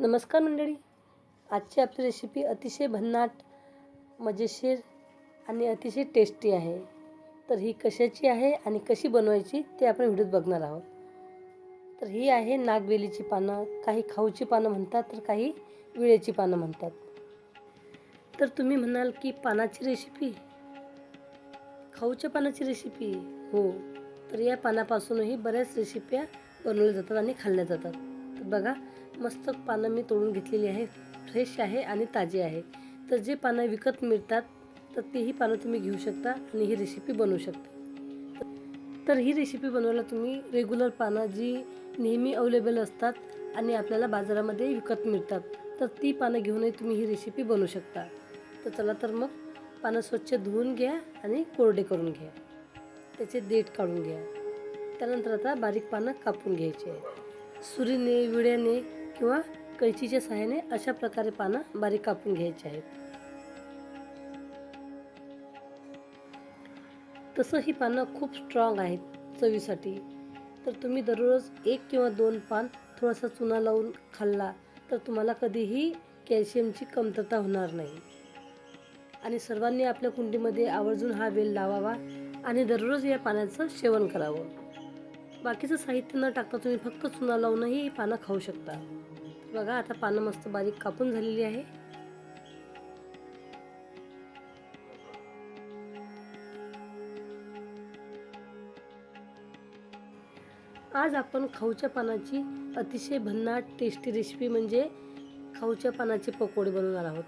नमस्कार मंडळी. आजची आपली रेसिपी अतिशय भन्नाट मजेशीर आणि अतिशय टेस्टी आहे. तर ही कशाची आहे आणि कशी बनवायची ते आपण व्हिडिओत बघणार आहोत. तर ही आहे नागवेलीची पानं. काही खाऊची पानं म्हणतात तर काही विळेची पानं म्हणतात. तर तुम्ही म्हणाल की पानाची रेसिपी खाऊच्या पानाची रेसिपी हो. तर या पानापासूनही बऱ्याच रेसिप्या बनवल्या जातात आणि खाल्ल्या जातात. तर बघा मस्त पानं मी तोडून घेतलेली आहे. फ्रेश आहे आणि ताजी आहे. तर जे पानं विकत मिळतात तर तेही पानं तुम्ही घेऊ शकता आणि ही रेसिपी बनवू शकता. तर ही रेसिपी बनवायला तुम्ही रेग्युलर पानं जी नेहमी अवेलेबल असतात आणि आपल्याला बाजारामध्ये विकत मिळतात तर ती पानं घेऊनही तुम्ही ही रेसिपी बनवू शकता. तर चला तर मग पानं स्वच्छ धुवून घ्या आणि कोरडे करून घ्या. त्याचे देठ काढून घ्या. त्यानंतर आता बारीक पानं कापून घ्यायचे आहे सुरीने विड्याने किंवा कैचीच्या सहाय्याने अशा प्रकारे पानं बारीक कापून घ्यायची आहेत. तसं ही पानं खूप स्ट्रॉंग आहेत चवीसाठी. तर तुम्ही दररोज एक किंवा दोन पान थोडासा चुना लावून खाल्ला तर तुम्हाला कधीही कॅल्शियमची कमतरता होणार नाही. आणि सर्वांनी आपल्या कुंडीमध्ये आवर्जून हा वेल लावावा आणि दररोज या पाण्याचं सेवन करावं. बाकीचं साहित्य न टाकता तुम्ही फक्त चुना लावूनही ही पानं खाऊ शकता. बघा आता पानं मस्त बारीक कापून झालेली आहे. आज आपण खाऊच्या पानाची अतिशय भन्नाट टेस्टी रेसिपी म्हणजे खाऊच्या पानाचे पकोडे बनवणार आहोत.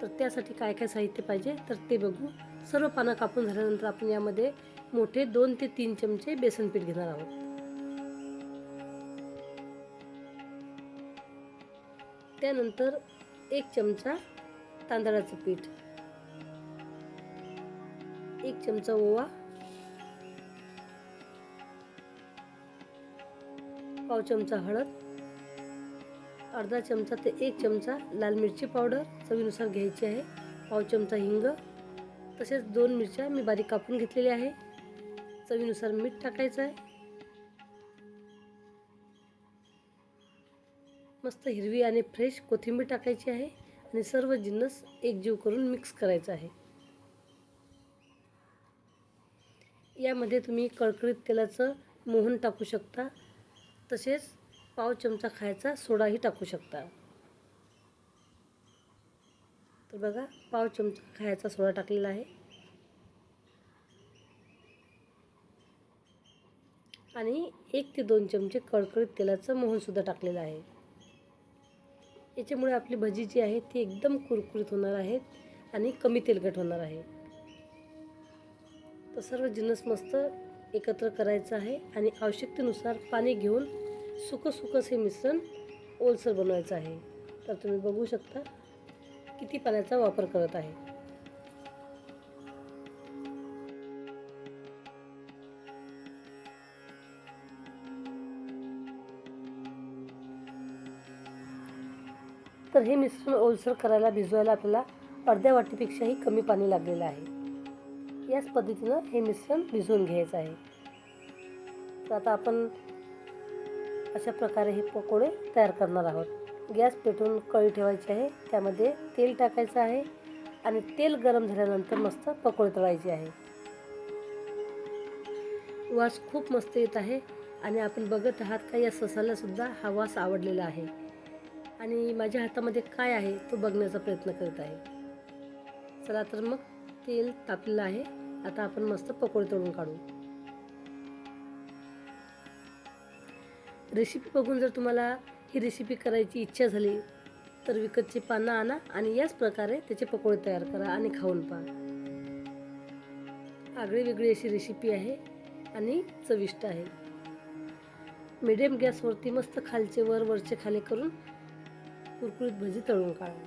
तर त्यासाठी काय काय साहित्य पाहिजे तर ते बघू. सर्व पानं कापून झाल्यानंतर आपण यामध्ये मोठे दोन ते तीन चमचे बेसन पीठ घेणार आहोत. त्यानंतर एक चमचा तांदळाचं पीठ एक चमचा ओवा पाव चमचा हळद अर्धा चमचा ते एक चमचा लाल मिरची पावडर चवीनुसार घ्यायची आहे पाव चमचा हिंग तसेच दोन मिरच्या मी बारीक कापून घेतलेल्या आहे चवीनुसार मीठ टाकायचं आहे. मस्त हिरवी आणि फ्रेश कोथिंबीर टाकायची आहे आणि सर्व जिन्नस एकजीव करून मिक्स करायचं आहे. यामध्ये तुम्ही कळकळीत तेलाचं मोहन टाकू शकता तसेच पाव चमचा खायचा सोडाही टाकू शकता. तर बघा पाव चमचा खायचा सोडा टाकलेला आहे. आणि एक ते दोन चमचे कडकडीत तेलाचं मोहनसुद्धा टाकलेलं आहे. याच्यामुळे आपली भजी जी आहे ती एकदम कुरकुरीत होणार आहेत आणि कमी तेलकट होणार आहे. तर सर्व जिन्नस मस्त एकत्र करायचं आहे आणि आवश्यकतेनुसार पाणी घेऊन सुकं सुकंच हे मिश्रण ओलसर बनवायचं आहे. तर तुम्ही बघू शकता किती पाण्याचा वापर करत आहे. तर हे मिश्रण ओलसर करायला भिजवायला आपल्याला अर्ध्या वाटीपेक्षाही कमी पाणी लागलेलं आहे. याच पद्धतीनं हे मिश्रण भिजवून घ्यायचं आहे. तर आता आपण अशा प्रकारे हे पकोडे तयार करणार आहोत. गॅस पेटवून कळी ठेवायची आहे. त्यामध्ये तेल टाकायचं आहे आणि तेल गरम झाल्यानंतर मस्त पकोडे तळायचे आहे. वास खूप मस्त येत आहे आणि आपण बघत आहात का या ससाला सुद्धा हा वास आवडलेला आहे. आणि माझ्या हातामध्ये काय आहे तो बघण्याचा प्रयत्न करत आहे. चला तर मग तेल तापलेलं आहे. आता आपण मस्त पकोडे तळून काढू. रेसिपी बघून जर तुम्हाला ही रेसिपी करायची इच्छा झाली तर विकतची पानं आणा आणि याच प्रकारे त्याचे पकोडे तयार करा आणि खाऊन पहा. आगळी वेगळी अशी रेसिपी आहे आणि चविष्ट आहे. मिडियम गॅसवरती मस्त खालचे वर वरचे खाली करून कुरकुरीत भजी तळून काढा.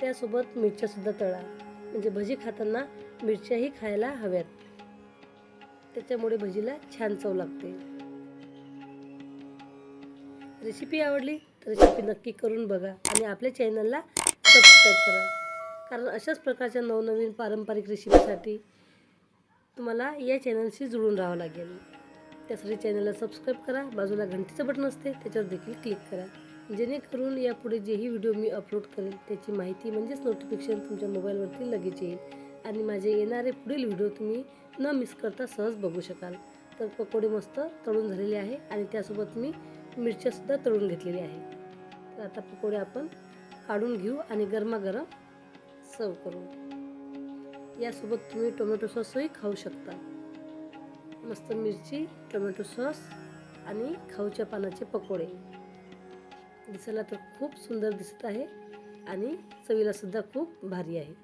त्यासोबत मिरच्यासुद्धा तळा. म्हणजे भजी खाताना मिरच्याही खायला हव्यात. त्याच्यामुळे भजीला छान चव लागते. रेसिपी आवडली तर रेसिपी नक्की करून बघा आणि आपल्या चॅनलला सबस्क्राईब करा. कारण अशाच प्रकारच्या नवनवीन पारंपरिक रेसिपीसाठी तुम्हाला या चॅनलशी जुळून राहावं लागेल. त्यासाठी चॅनलला सबस्क्राईब करा. बाजूला घंटीचं बटन असते त्याच्यावर देखील क्लिक करा. जेणेकरून यापुढे जेही व्हिडिओ मी अपलोड करेल त्याची माहिती म्हणजेच नोटिफिकेशन तुमच्या मोबाईलवरती लगेच येईल. आणि माझे येणारे पुढील व्हिडिओ तुम्ही न मिस करता सहज बघू शकाल. तर पकोडे मस्त तळून झालेले आहे आणि त्यासोबत मी मिरच्यासुद्धा तळून घेतलेली आहे. तर आता पकोडे आपण काढून घेऊ आणि गरमागरम सर्व करू. यासोबत तुम्ही टोमॅटो सॉसही खाऊ शकता. मस्त मिरची टोमॅटो सॉस आणि खाऊच्या पानाचे पकोडे. दिसायला तर खूप सुंदर दिसत आहे आणि चवीला सुद्धा खूप भारी आहे.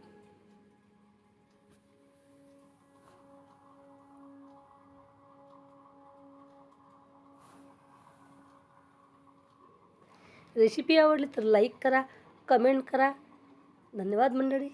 रेसिपी आवडली तर लाईक करा कमेंट करा. धन्यवाद मंडळी.